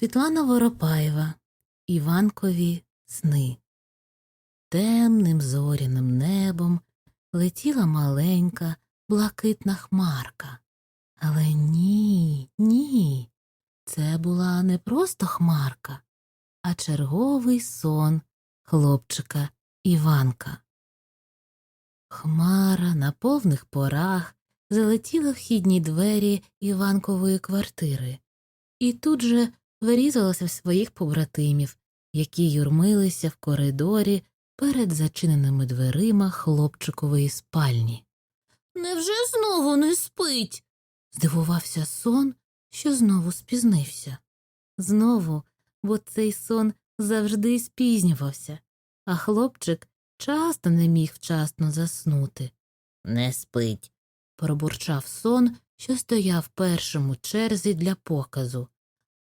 Світлана Воропаєва Іванкові сни. Темним зоряним небом летіла маленька блакитна хмарка. Але ні, ні, це була не просто хмарка, а черговий сон хлопчика Іванка. Хмара на повних порах залетіла в вхідні двері Іванкової квартири і тут же вирізалася в своїх побратимів, які юрмилися в коридорі перед зачиненими дверима хлопчикової спальні. Невже знову не спить? здивувався сон, що знову спізнився. Знову, бо цей сон завжди спізнювався, а хлопчик часто не міг вчасно заснути. Не спить, пробурчав сон, що стояв першому черзі для показу.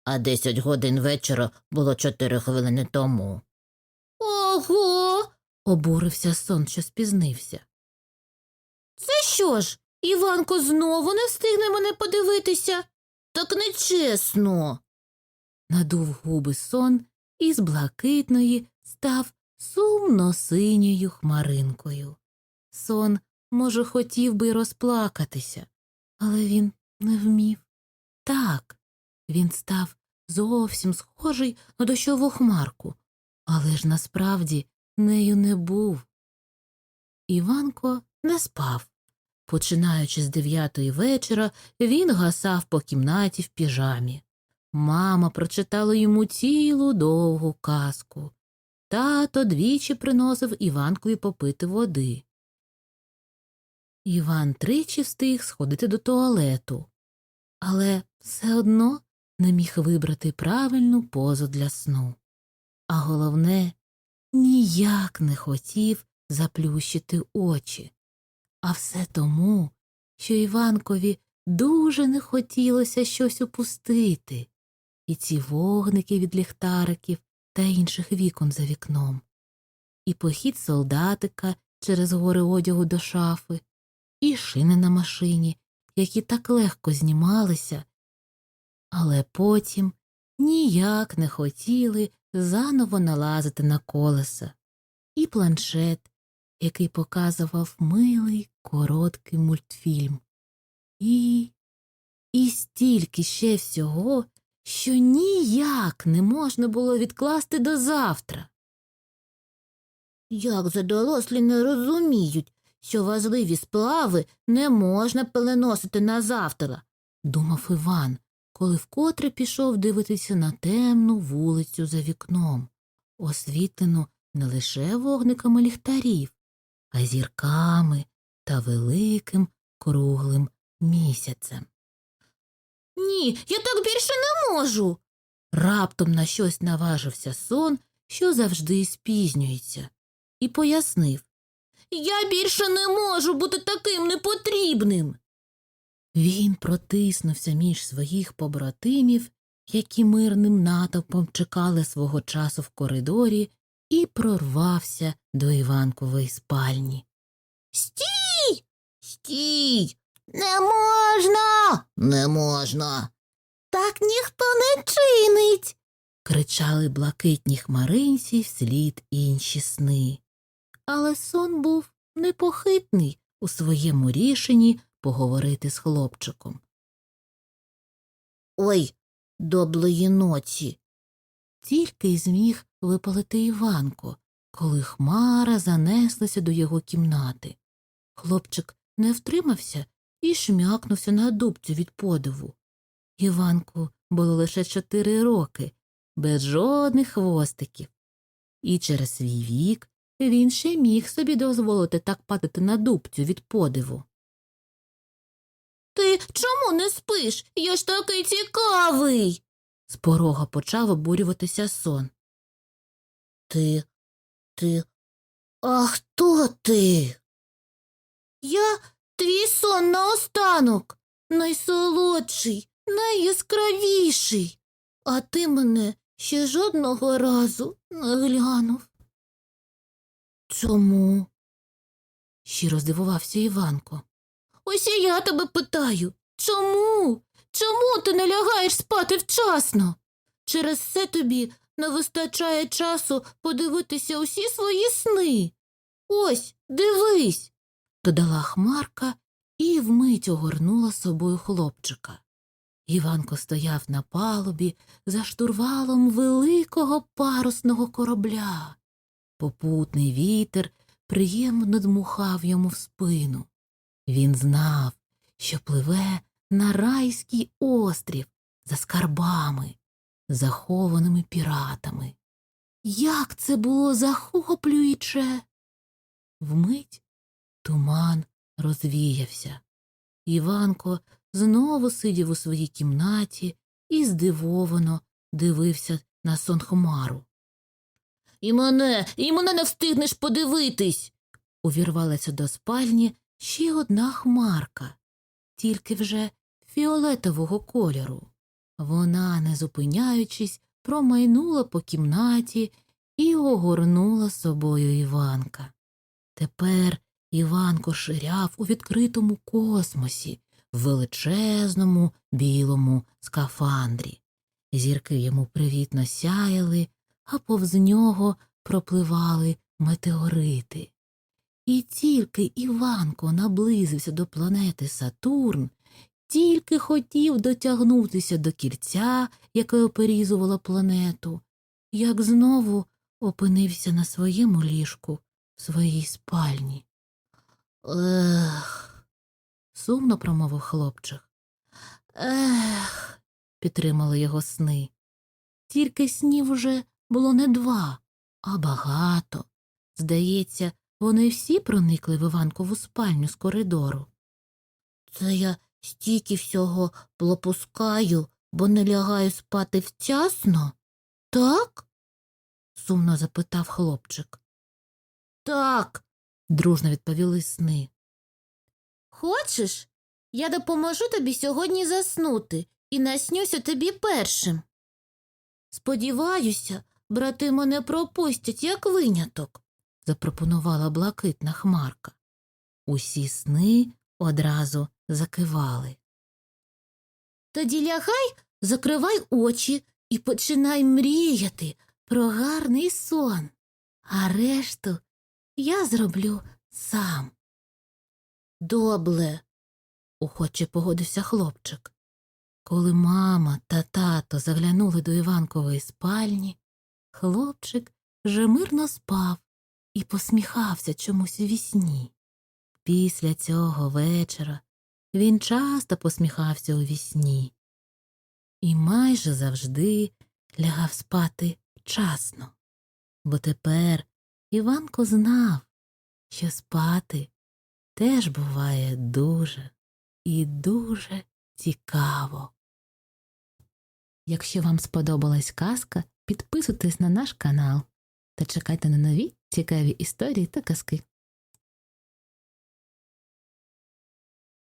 А десять годин вечора було чотири хвилини тому. Ого. обурився сон, що спізнився. Це що ж, Іванко знову не встигне мене подивитися? Так нечесно. Надув губи сон і з блакитної став сумно синьою хмаринкою. Сон, може, хотів би розплакатися, але він не вмів. Так, він став зовсім схожий на дощову хмарку, але ж насправді нею не був. Іванко не спав. Починаючи з дев'ятої вечора, він гасав по кімнаті в піжамі. Мама прочитала йому цілу довгу казку. Тато двічі приносив Іванкові попити води. Іван тричі встиг сходити до туалету, але все одно не міг вибрати правильну позу для сну. А головне, ніяк не хотів заплющити очі. А все тому, що Іванкові дуже не хотілося щось упустити, і ці вогники від ліхтариків та інших вікон за вікном, і похід солдатика через гори одягу до шафи, і шини на машині, які так легко знімалися, але потім ніяк не хотіли заново налазити на колеса, і планшет, який показував милий короткий мультфільм, і, і стільки ще всього, що ніяк не можна було відкласти до завтра. Як же дорослі не розуміють, що важливі справи не можна переносити на завтра, думав Іван, коли вкотре пішов дивитися на темну вулицю за вікном, освітлену не лише вогниками ліхтарів, а зірками та великим круглим місяцем. Ні, я так більше не можу. Раптом на щось наважився сон, що завжди спізнюється, і пояснив Я більше не можу бути таким непотрібним. Він протиснувся між своїх побратимів, які мирним натовпом чекали свого часу в коридорі, і прорвався до Іванкової спальні. Стій! Стій! Не можна. Не можна. Так ніхто не чинить. кричали блакитні хмаринці вслід інші сни. Але сон був непохитний у своєму рішенні поговорити з хлопчиком. Ой, доблої ночі. Тільки й зміг випалити Іванко, коли хмара занеслася до його кімнати. Хлопчик не втримався і шмякнувся на дубцю від подиву. Іванку було лише чотири роки, без жодних хвостиків, і через свій вік він ще міг собі дозволити так падати на дубцю від подиву. Ти чому не спиш? Я ж такий цікавий. З порога почав обурюватися сон. Ти, ти, а хто ти? Я твій сон наостанок, найсолодший, найяскравіший, а ти мене ще жодного разу не глянув. Чому? щиро здивувався Іванко. Ось і я тебе питаю. Чому? Чому ти не лягаєш спати вчасно? через це тобі не вистачає часу подивитися усі свої сни. Ось, дивись, додала Хмарка і вмить огорнула собою хлопчика. Іванко стояв на палубі за штурвалом великого парусного корабля. Попутний вітер приємно дмухав йому в спину. Він знав, що пливе на райський острів за скарбами, захованими піратами. Як це було захоплююче! Вмить туман розвіявся. Іванко знову сидів у своїй кімнаті і здивовано дивився на сон Хмару. І мене, і мене не встигнеш подивитись. увірвалася до спальні ще одна хмарка, тільки вже фіолетового кольору. Вона, не зупиняючись, промайнула по кімнаті і огорнула собою Іванка. Тепер Іванко ширяв у відкритому космосі, в величезному білому скафандрі. Зірки йому привітно сяяли, а повз нього пропливали метеорити. І тільки Іванко наблизився до планети Сатурн, тільки хотів дотягнутися до кільця, яке оперізувало планету, як знову опинився на своєму ліжку в своїй спальні. Ех, сумно промовив хлопчик. Ех, підтримали його сни. Тільки снів уже було не два, а багато. Здається, вони всі проникли в Іванкову спальню з коридору. Це я стільки всього пропускаю, бо не лягаю спати вчасно? Так? сумно запитав хлопчик. Так, дружно відповіли сни. Хочеш, я допоможу тобі сьогодні заснути і наснюся тобі першим. Сподіваюся, брати мене пропустять як виняток, запропонувала блакитна хмарка. Усі сни одразу закивали. Тоді лягай, закривай очі і починай мріяти про гарний сон, а решту я зроблю сам. Добле, охоче погодився хлопчик. Коли мама та тато заглянули до Іванкової спальні, хлопчик вже мирно спав і посміхався чомусь у вісні. Після цього вечора він часто посміхався у вісні і майже завжди лягав спати вчасно, бо тепер Іванко знав, що спати теж буває дуже і дуже цікаво. Якщо вам сподобалась казка, підписуйтесь на наш канал та чекайте на нові цікаві історії та казки.